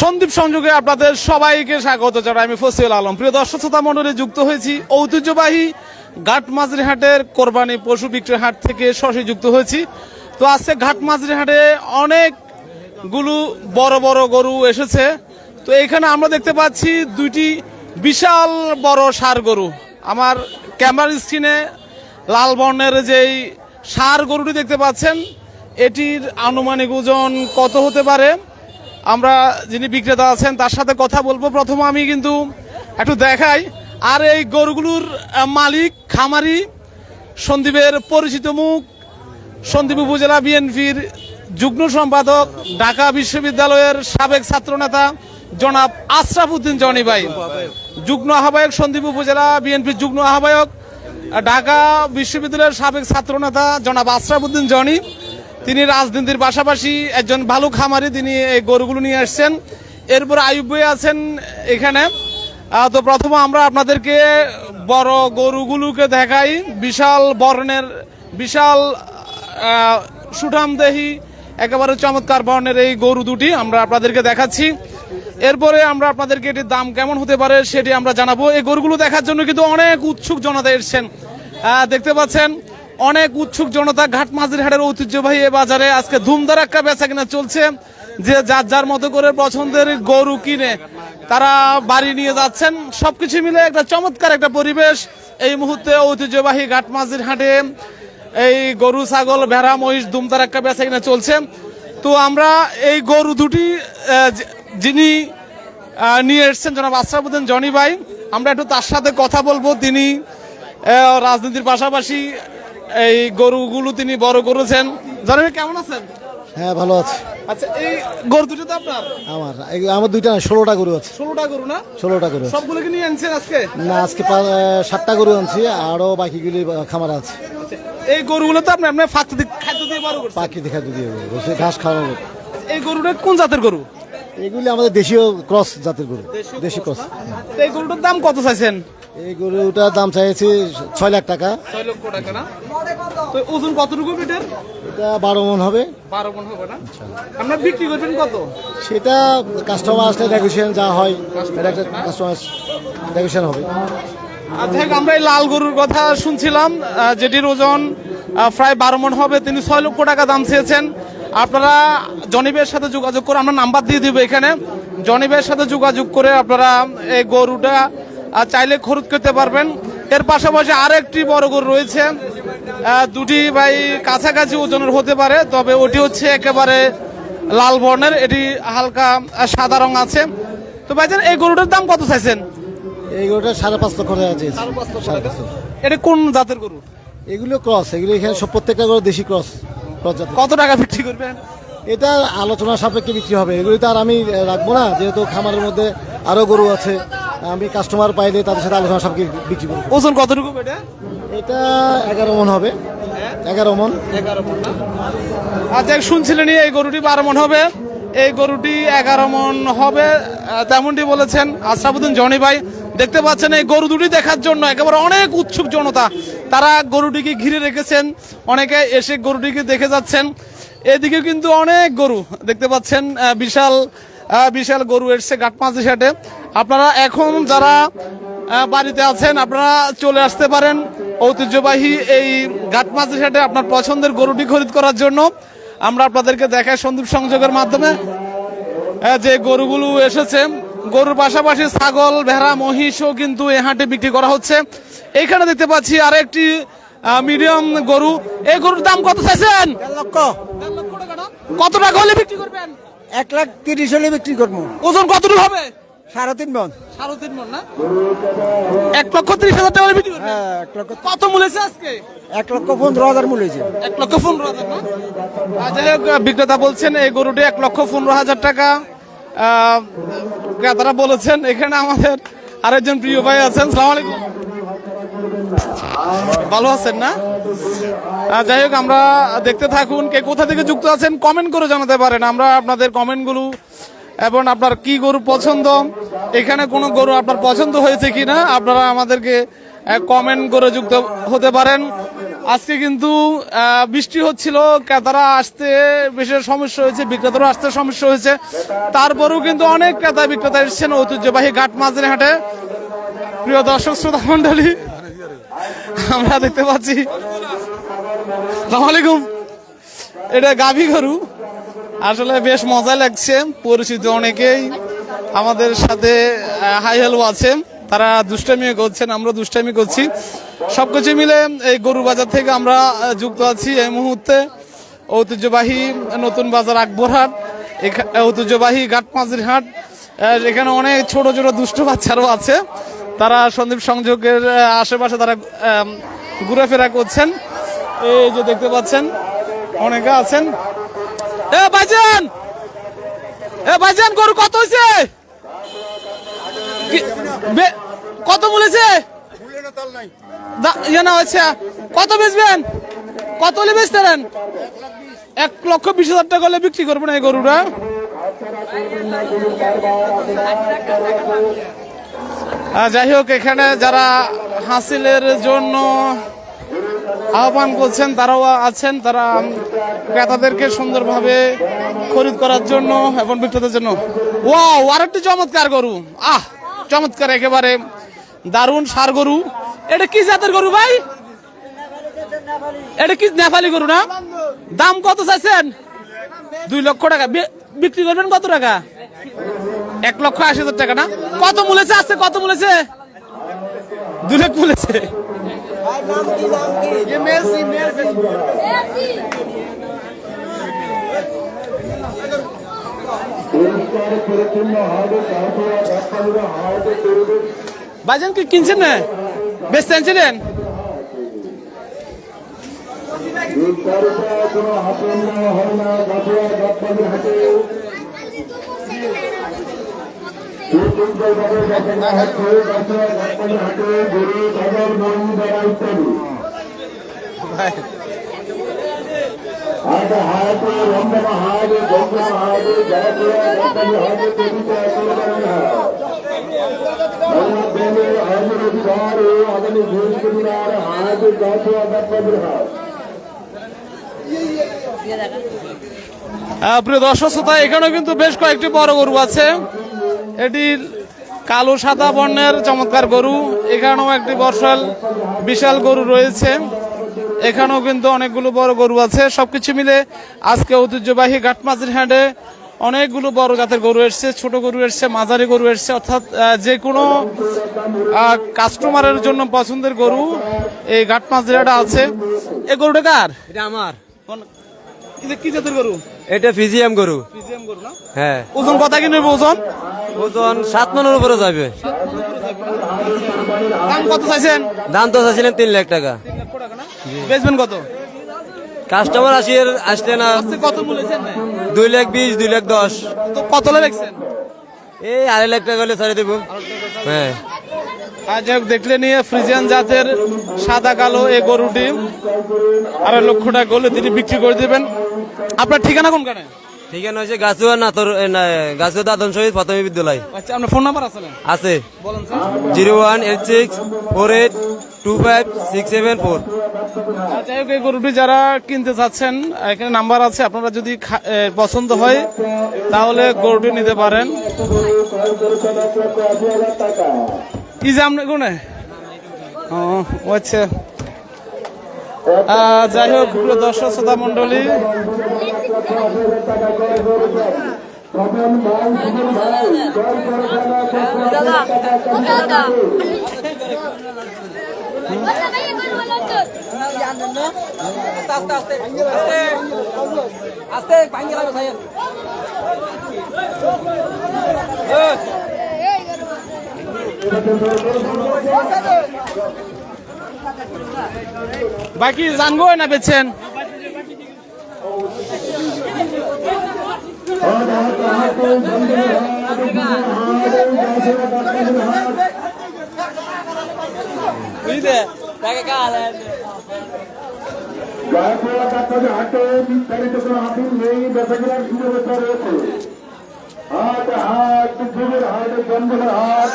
সন্দীপ সংযোগে আপনাদের সবাইকে স্বাগত জানাই আমি ফসিল আলম। প্রিয় দর্শক শ্রোতা মন্ডলে যুক্ত হয়েছি ঐতিহ্যবাহী ঘাট মাঝরি হাটের কোরবানি পশু বিক্রয় হাট থেকে সরাসরি যুক্ত হয়েছি। তো আজকে ঘাট মাঝরি হাটে অনেকগুলো বড় বড় গরু এসেছে। তো এখানে আমরা দেখতে পাচ্ছি দুইটি বিশাল বড় সার গরু। আমার ক্যামেরার স্ক্রিনে লাল বর্ণের যেই সার গরুটি দেখতে পাচ্ছেন, এটির আনুমানিক ওজন কত হতে পারে? আমরা যিনি বিক্রেতা আছেন, তার সাথে কথা বলব। প্রথম আমি কিন্তু একটু দেখাই। আর এই গরুগুলোর মালিক খামারি সন্দীপের পরিচিত মুখ, সন্দীপ উপজেলা বিএনপির যুগ্ম সম্পাদক, ঢাকা বিশ্ববিদ্যালয়ের সাবেক ছাত্রনেতা জনাব আশরাফ উদ্দিন জনি ভাই। যুগ্ম আহ্বায়ক সন্দীপ উপজেলা বিএনপির যুগ্ম আহ্বায়ক, ঢাকা বিশ্ববিদ্যালয়ের সাবেক ছাত্রনেতা জনাব আশরাফ উদ্দিন জনি। তিনি রাজনীতির পাশাপাশি একজন ভালো খামারি তিনি এই গরুগুলো নিয়ে আসছেন। এরপর আয়ুব ভাই আছেন এখানে। তো প্রথমে আমরা আপনাদেরকে বড় গরুগুলোকে দেখাই। বিশাল বর্ণের, বিশাল সুঠামদেহী, একেবারে চমৎকার বর্ণের এই গরু দুটি আমরা আপনাদেরকে দেখাচ্ছি। এরপরে আমরা আপনাদেরকে এটির দাম কেমন হতে পারে সেটি আমরা জানাব। এই গরুগুলো দেখার জন্য কিন্তু অনেক উৎসুক জনতা এসছেন। দেখতে পাচ্ছেন অনেক উৎসুক জনতা ঘাট মাঝির হাটের ঐতিহ্যবাহী বাজারে আজকে ধুমধারাক্কা বেচা কিনা চলছে। যে যার যার মতো করে পছন্দের গরু কিনে তারা বাড়ি নিয়ে যাচ্ছেন। সবকিছু মিলে একটা চমৎকার একটা পরিবেশ। এই মুহূর্তে ঐতিহ্যবাহী ঘাট মাঝির হাটে এই গরু, ছাগল, ভেড়া, মহিষ ধুমধারাক্কা বেচা কিনা চলছে। তো আমরা এই গরু দুটি যিনি নিয়ে এসছেন জনাব আশরাফুদ্দিন জনি ভাই, আমরা একটু তার সাথে কথা বলব। তিনি রাজনীতির পাশাপাশি এই গরুগুলো তিনি বড় করেছেন। জনি ভাই কেমন আছেন? হ্যাঁ ভালো আছে। আচ্ছা এই গরু দুটো তো আপনার? আমার আমার দুইটা না ষোলোটা গরু আছে। ষোলোটা গরু না? ষোলোটা গরু সবগুলো কি নিয়ে আনছেন আজকে? না আজকে সাতটা গরু আনছি আরও বাকিগুলি খামার আছে। আচ্ছা, এই গরুগুলো তো আপনি আপনার দিয়ে খাদ্য দিয়ে বড় করছেন। পাখি দেখা দিয়ে ঘাস খাওয়ানো এই গরুটা কোন জাতের গরু? এগুলি আমাদের দেশীয় ক্রস জাতের গরু দেশি ক্রস তো এই গরুটার দাম কত চাইছেন? এই গরুটার দাম চাইছি ছয় লাখ টাকা। ছয় লক্ষ টাকা না? তো ওজন কতটুকু মিটার এটা বারো মন হবে। বারো মন হবে না? আপনার বিক্রি করবেন কত? সেটা কাস্টমার আসলে নেগোসিয়েশন যা হয় এটা একটা কাস্টমার নেগোসিয়েশন হবে। দেখ আমরা এই লাল গরুর কথা শুনছিলাম যেটির ওজন প্রায় বারো মন হবে। তিনি ছয় লক্ষ টাকা দাম চেয়েছেন। আপনারা জনিবের সাথে যোগাযোগ করে আমরা নাম্বার দিয়ে দিব এখানে। জনিবের সাথে যোগাযোগ করে আপনারা এই গরুটা চাইলে খরিদ করতে পারবেন। এর পাশাপাশি আরেকটি বড় গরু রয়েছে। দুটি ভাই কাছাকাছি ওজনের হতে পারে তবে ওটি হচ্ছে একেবারে লাল বর্ণের। এটি হালকা সাদা রং আছে। তো ভাইজান এই গরুটার দাম কত চাইছেন? এই গরুটা সাড়ে পাঁচ লক্ষ টাকা চেয়েছি এটা কোন জাতের গরু? এগুলো ক্রস এগুলো এখানে সব প্রত্যেকটা গরু দেশি ক্রস। কত টাকা বিক্রি করবেন? এটা আলোচনা সাপেক্ষে বিক্রি হবে। এগুলি তো আর আমি রাখব না। যেহেতু খামারের মধ্যে আরও গরু আছে আমি কাস্টমার পাইলে তাদের সাথে আলোচনা সাপেক্ষে বিক্রি করব। ওজন কতটুকু এটা? এটা এগারো মন হবে। এগারো মন। এগারো মন আচ্ছা শুনছিলেন এই গরুটি বারো মন হবে। এই গরুটি এগারো মন হবে তেমনটি বলেছেন আশরাফুদ্দিন জনি ভাই। দেখতে পাচ্ছেন এই গরু দুটি দেখার জন্য একেবারে অনেক উৎসুক জনতা। তারা গরুটিকে ঘিরে রেখেছেন, অনেকে এসে গরুটিকে দেখে যাচ্ছেন। এদিকে কিন্তু অনেক গরু দেখতে পাচ্ছেন বিশাল বিশাল গরু এসছে ঘাটমাঝি সাটে আপনারা এখন যারা বাড়িতে আছেন, আপনারা চলে আসতে পারেন ঐতিহ্যবাহী এই ঘাটমাঝি সাটে আপনার পছন্দের গরুটি খরিদ করার জন্য। আমরা আপনাদেরকে দেখাই সন্দীপ সংযোগের মাধ্যমে যে গরুগুলো এসেছে। গরুর পাশাপাশি ছাগল ভেড়া মহিষও কিন্তু এ হাটে বিক্রি করা হচ্ছে। এইখানে দেখতে পাচ্ছি আরেকটি মিডিয়াম গরু। এই গরুর দাম কত চাইছেন? লক্ষ। কত টাকা হলে বিক্রি করবেন? এক লাখ তিরিশ হলে বিক্রি করব। ওজন কতটুকু হবে? সাড়ে তিন মন। সাড়ে তিন মন না? এক লক্ষ ত্রিশ হাজার টাকা বিক্রি হ্যাঁ এক লক্ষ কত মূলেছে আজকে? এক লক্ষ পনেরো হাজার এক লক্ষ পনেরো হাজার না? যাই হোক বিক্রেতা বলছেন এই গরুটি এক লক্ষ পনেরো হাজার টাকা। ক্রেতারা বলেছেন, এখানে আমাদের আরেকজন প্রিয় ভাই আছেন। সালাম আলাইকুম। ভালো আছেন না? যাই হোক, আমরা দেখতে থাকুন, কে কোথা থেকে যুক্ত আছেন কমেন্ট করে জানাতে পারেন। আমরা আপনাদের কমেন্টগুলো এবং আপনার কি গরু পছন্দ, এখানে কোনো গরু আপনার পছন্দ হয়েছে কিনা, আপনারা আমাদেরকে কমেন্ট করে যুক্ত হতে পারেন। আজকে কিন্তু বৃষ্টি হচ্ছিল, ক্রেতারা আসতে বেশি সমস্যা হয়েছে, বিক্রেতারও আসতে সমস্যা হয়েছে। তারপরেও কিন্তু অনেক ক্রেতা বিক্রেতা এসেছেন ঐতিহ্যবাহী ঘাট মাঝের হাটে। প্রিয় দর্শক, শ্রোতা মন্ডলী আমরা দেখতে পাচ্ছি আলাইকুম। এটা গাভী গরু। আসলে বেশ মজা লাগছে, পরিচিত অনেকেই আমাদের সাথে হাই হ্যালো আছে। তারা দুষ্টামি করছেন, আমরা দুষ্টামি করছি। সবকিছু মিলে এই গরু বাজার থেকে আমরা যুক্ত আছি এই মুহূর্তে। ঐতিহ্যবাহী নতুন বাজার আকবরহাট। ঐতিহ্যবাহী ঘাটমাঝির হাট। এখানে অনেক ছোট ছোট, দুষ্ট বাচ্চারাও আছে। তারা সন্দীপ সংযোগের আশেপাশে তারা ঘুরেফেরা করছেন। এই যে দেখতে পাচ্ছেন, অনেকে আছেন। এ এ ভাইজান, গরু কত হয়েছে কত বলেছে? ইয়ে কত বেচবেন? কত হলে বেচতেন এক লক্ষ বিশ হাজার টাকা হলে বিক্রি করবেন এই গরুটা। যাই হোক, এখানে যারা হাসিলের জন্য আহ্বান করছেন, তারাও আছেন। তারা ক্রেতাদেরকে সুন্দরভাবে খরিদ করার জন্য এবং বিক্রেতার জন্য। ওয়াও, আরেকটি চমৎকার গরু। আহ, চমৎকার, একেবারে দারুণ সার গরু। এটা কি জাতের গরু ভাই? এটা কি নেপালি গরু না? দাম কত চাইছেন? দুই লক্ষ টাকা। বিক্রি করবেন কত টাকা? এক লক্ষ আশি হাজার টাকা না? কত মূলেছে আছে? কত মূলেছে? দুই লাখ মূলেছে। ভাইজান কি কিনছেন না? বেচতে আনছিলেন? আজ হাতে রঙ্গ মহাদেব গঙ্গা মহাদেব জয়পুরা গঙ্গা মহাদেব দেবী জয়পুরা প্রিয় দর্শক শ্রোতা, এখানেও কিন্তু বেশ কয়েকটি বড় গরু আছে। এটি কালো, সাদা বর্ণের চমৎকার গরু। এখানেও একটি বর্ষাল, বিশাল গরু রয়েছে। এখানেও কিন্তু অনেকগুলো বড় গরু আছে। সবকিছু মিলে আজকে ঐতিহ্যবাহী গাটমাজির হ্যান্ডে অনেকগুলো বড় জাতের গরু এসছে ছোট গরু এসছে মাঝারি গরু এসছে অর্থাৎ যে কোনো কাস্টমারের জন্য পছন্দের গরু এই ঘাটমাঝির হাটে আছে। এই গরুটা কার? এটা আমার। কি জাতের গরু? এটা ফিজিয়াম গরু। পিজিএম গরু না? হ্যাঁ। ওজন কথা কি নেবে ওজন? ওজন সাত মনের উপরে যাবে। দাম কত চাইছেন? দাম তো চাইছিলেন তিন লাখ টাকা। বেচবেন কত? কাস্টমার আসি আসলে না কত বলেছেন দুই লাখ বিশ দুই লাখ দশ। তো কত হলে এই আড়াই লাখ টাকা হলে ছাড়ে দেবো। হ্যাঁ। হোক দেখলে নিয়ে ফ্রিজিয়ান জাতের সাদা কালো এ গরুটি আড়াই লক্ষ টাকা করলে তিনি বিক্রি করে দেবেন। আপনার ঠিকানা কোনখানে? ঠিকানা হয়েছে গাছুয়া নাতর গাছুয়া দাদন শহীদ প্রাথমিক বিদ্যালয়। আচ্ছা আপনার ফোন নাম্বার আছে আছে। বলেন zero one eight six four eight two five six seven four. যাই হোক এই গরুটি যারা কিনতে চাচ্ছেন এখানে নাম্বার আছে। আপনারা যদি পছন্দ হয় তাহলে গরুটি নিতে পারেন। কি যে আপনার কোনে ও আচ্ছা। যাই হোক প্রিয় দর্শক শ্রোতা মন্ডলী দাদা দাদা ভাই একবার বলো তো বাকি জানব না বেছেন জয়পুর গণপতি হাটে বিস্তারিত কোনো হাতির নেই সুব্যবস্থা রয়েছে হাট হাট জঙ্গলের হাট।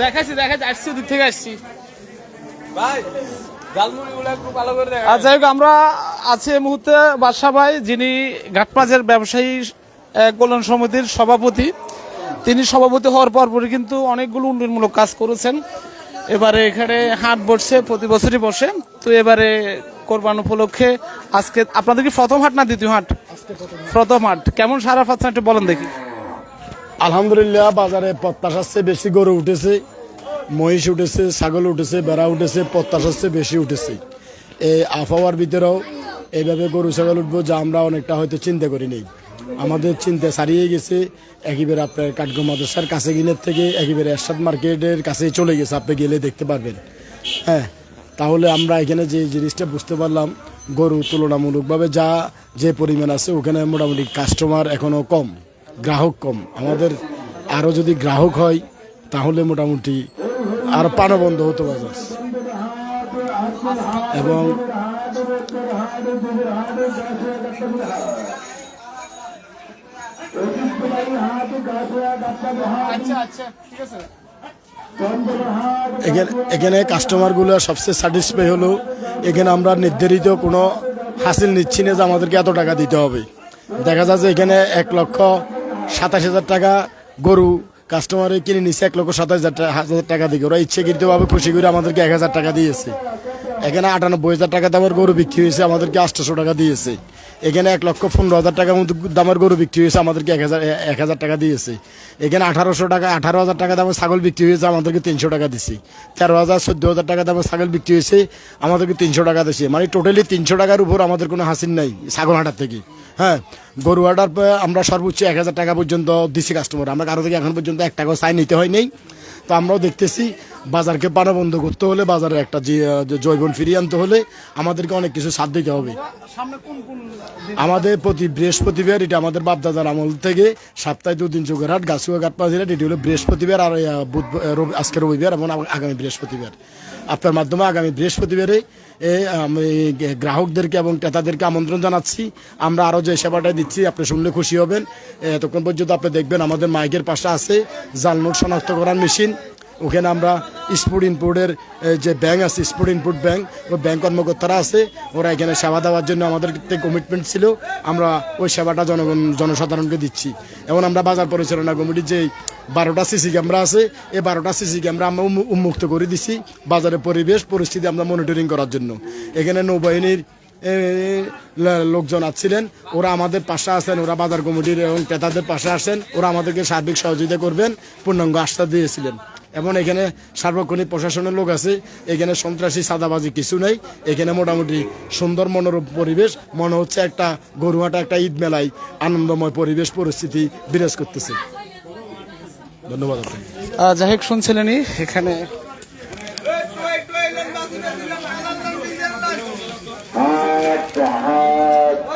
দেখাইছি দেখাইছি আসছি ওদিক থেকে আসছি। ভাই হোক আমরা আছি এই মুহূর্তে বাদশা ভাই যিনি ঘাটমাঝের ব্যবসায়ী কল্যাণ সমিতির সভাপতি। তিনি সভাপতি হওয়ার পরপরই কিন্তু অনেকগুলো উন্নয়নমূলক কাজ করেছেন। এবারে এখানে হাট বসছে প্রতি বছরই বসে। তো এবারে কোরবান উপলক্ষে আজকে আপনাদের কি প্রথম হাট না দ্বিতীয় হাট? প্রথম হাট। কেমন সারা পাচ্ছেন একটু বলেন দেখি। আলহামদুলিল্লাহ, বাজারে প্রত্যাশার চেয়ে বেশি গরু উঠেছে, মহিষ উঠেছে, ছাগল উঠেছে, বেড়া উঠেছে প্রত্যাশার চেয়ে বেশি উঠেছে। এই আবহাওয়ার ভিতরেও এইভাবে গরু, ছাগল উঠবো যা আমরা অনেকটা হয়তো চিন্তা করি নেই। আমাদের চিন্তা ছাড়িয়ে গেছে, একেবারে আপনার কাঠগো মাদ্রাসার কাছে গিনের থেকে একেবারে এরশাদ মার্কেটের কাছে চলে গেছে, আপনি গেলে দেখতে পারবেন। হ্যাঁ তাহলে আমরা এখানে যে জিনিসটা বুঝতে পারলাম, গরু তুলনামূলকভাবে যা যে পরিমাণ আছে, ওখানে মোটামুটি কাস্টমার এখনও কম, গ্রাহক কম। আমাদের আরও যদি গ্রাহক হয়, তাহলে মোটামুটি আরও প্রাণবন্ধ হতো বাজার। এবং আচ্ছা আচ্ছা ঠিক আছে। এখানে এখানে কাস্টমারগুলো সবচেয়ে স্যাটিসফাই হলো। এখানে আমরা নির্ধারিত কোনো হাসিল নিচ্ছি না যে আমাদেরকে এত টাকা দিতে হবে। দেখা যাচ্ছে এখানে এক লক্ষ সাতাশ হাজার টাকা গরু কাস্টমারে কিনে নিচ্ছে এক লক্ষ সাতাশ হাজার টাকা দিয়ে ওরা ইচ্ছেকৃতভাবে খুশি করে আমাদেরকে এক হাজার টাকা দিয়েছে। এখানে আটানব্বই হাজার টাকা দামের গরু বিক্রি হয়েছে, আমাদেরকে আটশোশো টাকা দিয়েছে। এখানে এক লক্ষ পনেরো হাজার টাকার মতো দামের গরু বিক্রি হয়েছে, আমাদেরকে এক হাজার এক হাজার টাকা দিয়েছে। এখানে আঠারোশো টাকা, আঠারো হাজার টাকা দামের ছাগল বিক্রি হয়েছে, আমাদেরকে তিনশো টাকা দিছি তেরো হাজার, চোদ্দ হাজার টাকা দামের ছাগল বিক্রি হয়েছে, আমাদেরকে তিনশো টাকা দিয়েছে। মানে টোটালি তিনশো টাকার উপর আমাদের কোনো হাসিল নাই ছাগল হাটার থেকে। হ্যাঁ গরু হাটার আমরা সর্বোচ্চ এক হাজার টাকা পর্যন্ত দিছি কাস্টমার আমরা কারও থেকে এখন পর্যন্ত এক টাকাও চাই নিতে হয় তো আমরাও দেখতেছি বাজারকে পানা বন্ধ করতে হলে বাজারে একটা জৈবন ফিরিয়ে আনতে হলে আমাদেরকে অনেক কিছু সাথ দিতে হবে। আমাদের প্রতি বৃহস্পতিবার এটা আমাদের বাপদাদার আমল থেকে সপ্তাহে দুদিন চোখেরহাট গাছুয়া ঘাট হাট এটি হলো বৃহস্পতিবার আর আজকে রবিবার এবং আগামী বৃহস্পতিবার। আপনার মাধ্যমে আগামী বৃহস্পতিবারে গ্রাহকদেরকে এবং ক্রেতাদেরকে আমন্ত্রণ জানাচ্ছি। আমরা আরও যে সেবাটা দিচ্ছি, আপনি শুনলে খুশি হবেন। এতক্ষণ পর্যন্ত আপনি দেখবেন আমাদের মাইকের পাশে আছে জাল নোট শনাক্ত করার মেশিন। ওখানে আমরা স্পোর্ট ইনপুটের যে ব্যাংক আছে স্পোর্ট ইনপুট ব্যাংক, ওই ব্যাংক কর্মকর্তারা আছে। ওরা এখানে সেবা দেওয়ার জন্য আমাদের কমিটমেন্ট ছিল। আমরা ওই সেবাটা জনগণ, জনসাধারণকে দিচ্ছি। এবং আমরা বাজার পরিচালনা কমিটির যে বারোটা সিসি ক্যামেরা আছে, এই বারোটা সিসি ক্যামেরা আমরা উন্মুক্ত করে দিছি বাজারের পরিবেশ, পরিস্থিতি আমরা মনিটরিং করার জন্য। এখানে নৌবাহিনীর লোকজন আসছিলেন ওরা আমাদের পাশে আছেন, ওরা বাজার কমিটির এবং ক্রেতাদের পাশে আসেন ওরা আমাদেরকে সার্বিক সহযোগিতা করবেন, পূর্ণাঙ্গ আস্থা দিয়েছিলেন। এবং এখানে সার্বক্ষণিক প্রশাসনের লোক আছে, এখানে সন্ত্রাসী সাদাবাজি কিছু নেই, এখানে মোটামুটি সুন্দর মনোরম পরিবেশ, মনে হচ্ছে একটা গরুয়াটা একটা ঈদ মেলায় আনন্দময় পরিবেশ, পরিস্থিতি বিরাজ করতেছে। ধন্যবাদ যাই হোক শুনছিলেন এখানে আচ্ছা।, আচ্ছা।